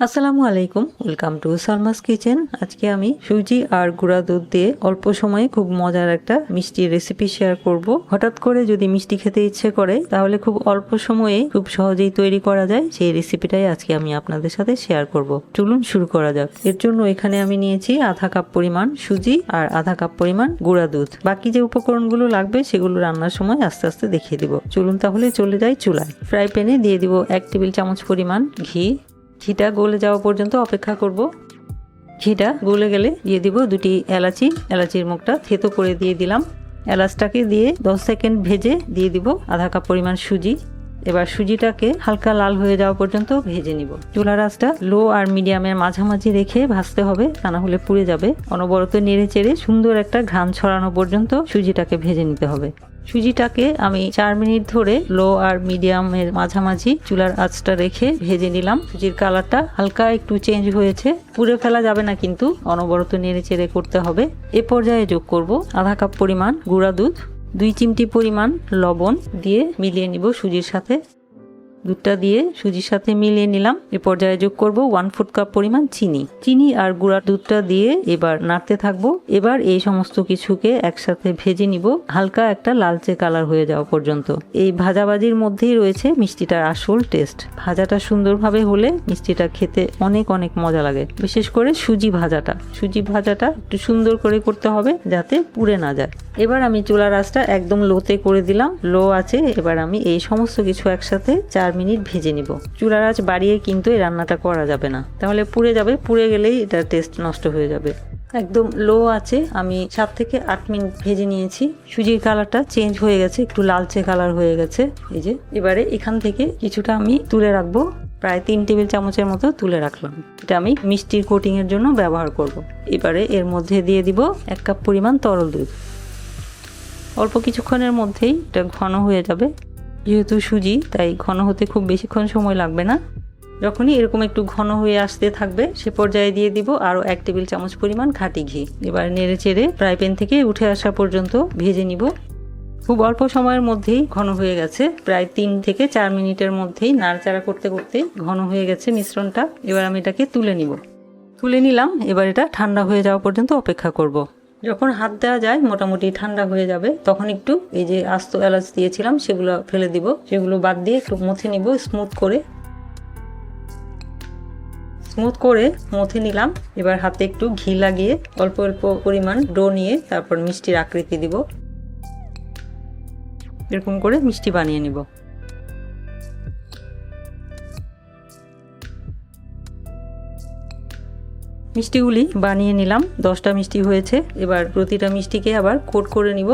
আসসালামু আলাইকুম, welcome to Salma's kitchen. আজকে আমি সুজি আর গুঁড়া দুধ দিয়ে অল্প সময়ে খুব মজার একটা মিষ্টি রেসিপি শেয়ার করব। হঠাৎ করে যদি মিষ্টি খেতে ইচ্ছে করে, তাহলে খুব অল্প সময়ে খুব সহজেই তৈরি করা যায়। সেই রেসিপিটাই আজকে আমি আপনাদের সাথে শেয়ার করব। চলুন শুরু করা যাক। এর জন্য এখানে আমি নিয়েছি আধা কাপ পরিমাণ সুজি আর আধা কাপ পরিমাণ গুঁড়া দুধ। বাকি যে উপকরণগুলো লাগবে, সেগুলো রান্নার সময় আস্তে আস্তে দেখিয়ে দিব। চলুন তাহলে চলে যাই চুলায়। ফ্রাই প্যানে দিয়ে দিব এক টেবিল চামচ পরিমাণ ঘি ঘিটা গলে যাওয়া পর্যন্ত অপেক্ষা করব। ঘিটা গলে গেলে দিয়ে দিব দুটি এলাচি। এলাচির মুখটা থেতো করে দিয়ে দিলাম। এলাচটাকে দিয়ে দশ সেকেন্ড ভেজে দিয়ে দিব আধা কাপ পরিমাণ সুজি। এবার সুজিটাকে হালকা লাল হয়ে যাওয়া পর্যন্ত ভেজে নিব। চুলার আঁচটা লো আর মিডিয়ামের মাঝামাঝি রেখে ভাজতে হবে, তা না হলে পুড়ে যাবে। অনবরত নেড়ে চেড়ে সুন্দর একটা ঘ্রাণ ছড়ানো পর্যন্ত সুজিটাকে ভেজে নিতে হবে। সুজিটাকে আমি চার মিনিট ধরে লো আর মিডিয়ামের মাঝামাঝি চুলার আঁচটা রেখে ভেজে নিলাম। সুজির কালারটা হালকা একটু চেঞ্জ হয়েছে। পুড়ে ফেলা যাবে না কিন্তু, অনবরত নেড়ে চেড়ে করতে হবে। এ পর্যায়ে যোগ করব আধা কাপ পরিমাণ গুঁড়া দুধ, দুই চিমটি পরিমাণ লবণ দিয়ে মিলিয়ে নিব সুজির সাথে। দুধটা দিয়ে সুজির সাথে মিলিয়ে নিলাম। এ পর্যায়ে যোগ করব ওয়ান ফুট কাপ পরিমাণ চিনি। চিনি আর গুঁড়া দুধটা দিয়ে এবার নাড়তে থাকব। এবার এই সমস্ত কিছুকে একসাথে ভেজে নিব। হালকা একটা লালচে কালার হয়ে যাওয়া পর্যন্ত। এই ভাজাভাজির মধ্যেই রয়েছে মিষ্টিটার আসল টেস্ট ভাজাটা সুন্দরভাবে হলে মিষ্টিটা খেতে অনেক অনেক মজা লাগে। বিশেষ করে সুজি ভাজাটা। সুজি ভাজাটা একটু সুন্দর করে করতে হবে যাতে পুড়ে না যায়। এবার আমি চুলার আঁচটা একদম লোতে করে দিলাম। লো আছে। এবার আমি এই সমস্ত কিছু একসাথে চার মিনিট ভেজে নিব। চুলার আঁচ বাড়িয়ে কিন্তু এই রান্নাটা করা যাবে না। তাহলে পুড়ে যাবে, পুড়ে গেলেই এটার টেস্ট নষ্ট হয়ে যাবে। একদম লো আছে আমি সাত থেকে আট মিনিট ভেজে নিয়েছি। সুজির কালারটা চেঞ্জ হয়ে গেছে, একটু লালচে কালার হয়ে গেছে। এই যে, এবারে এখান থেকে কিছুটা আমি তুলে রাখব। প্রায় তিন টেবিল চামচের মতো তুলে রাখলাম। এটা আমি মিষ্টির কোটিং এর জন্য ব্যবহার করব। এবারে এর মধ্যে দিয়ে দিব এক কাপ পরিমাণ তরল দুধ। অল্প কিছুক্ষণের মধ্যেই এটা ঘন হয়ে যাবে। যেহেতু সুজি, তাই ঘন হতে খুব বেশিক্ষণ সময় লাগবে না। যখনই এরকম একটু ঘন হয়ে আসতে থাকবে, সে পর্যায়ে দিয়ে দিব আরও এক টেবিল চামচ পরিমাণ খাঁটি ঘি। এবার নেড়ে চেড়ে ফ্রাই প্যান থেকে উঠে আসা পর্যন্ত ভেজে নিব। খুব অল্প সময়ের মধ্যেই ঘন হয়ে গেছে। প্রায় তিন থেকে চার মিনিটের মধ্যেই নাড়াচাড়া করতে করতে ঘন হয়ে গেছে মিশ্রণটা। এবার আমি এটাকে তুলে নিব। তুলে নিলাম, এবার এটা ঠান্ডা হয়ে যাওয়া পর্যন্ত অপেক্ষা করব। যখন হাত দেওয়া যায়, মোটামুটি ঠান্ডা হয়ে যাবে, তখন একটু এই যে আস্ত এলাচ দিয়েছিলাম, সেগুলো ফেলে দিব। সেগুলো বাদ দিয়ে একটু মথে নিব, স্মুথ করে। স্মুথ করে মথে নিলাম। এবার হাতে একটু ঘি লাগিয়ে অল্প অল্প পরিমাণ ডো নিয়ে তারপর মিষ্টির আকৃতি দিব। এরকম করে মিষ্টি বানিয়ে নিব। মিষ্টিগুলি বানিয়ে নিলাম। দশটা মিষ্টি হয়েছে। এবার প্রতিটা মিষ্টিকে আবার কোট করে নিব।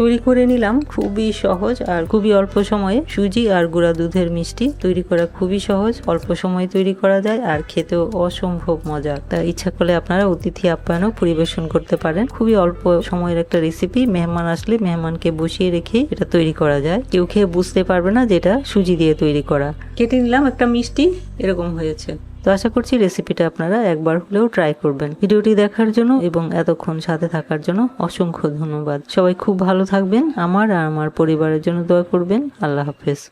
তৈরি করে নিলাম খুবই সহজ আর খুবই অল্প সময়ে সুজি আর গুঁড়া দুধের মিষ্টি। তৈরি করা খুবই সহজ, অল্প সময়ে তৈরি করা যায় আর খেতেও অসম্ভব মজা তা ইচ্ছা করলে আপনারা অতিথি আপ্যায়নও পরিবেশন করতে পারেন। খুবই অল্প সময়ের একটা রেসিপি মেহমান আসলে মেহমানকে বসিয়ে রেখে এটা তৈরি করা যায়। কেউ খেয়ে বুঝতে পারবে না যেটা সুজি দিয়ে তৈরি করা। কেটে নিলাম একটা মিষ্টি, এরকম হয়েছে। তো আশা করছি রেসিপিটা আপনারা একবার হলেও ট্রাই করবেন। ভিডিওটি দেখার জন্য এবং এতক্ষণ সাথে থাকার জন্য অসংখ্য ধন্যবাদ। সবাই খুব ভালো থাকবেন, আমার আর আমার পরিবারের জন্য দোয়া করবেন। আল্লাহ হাফেজ।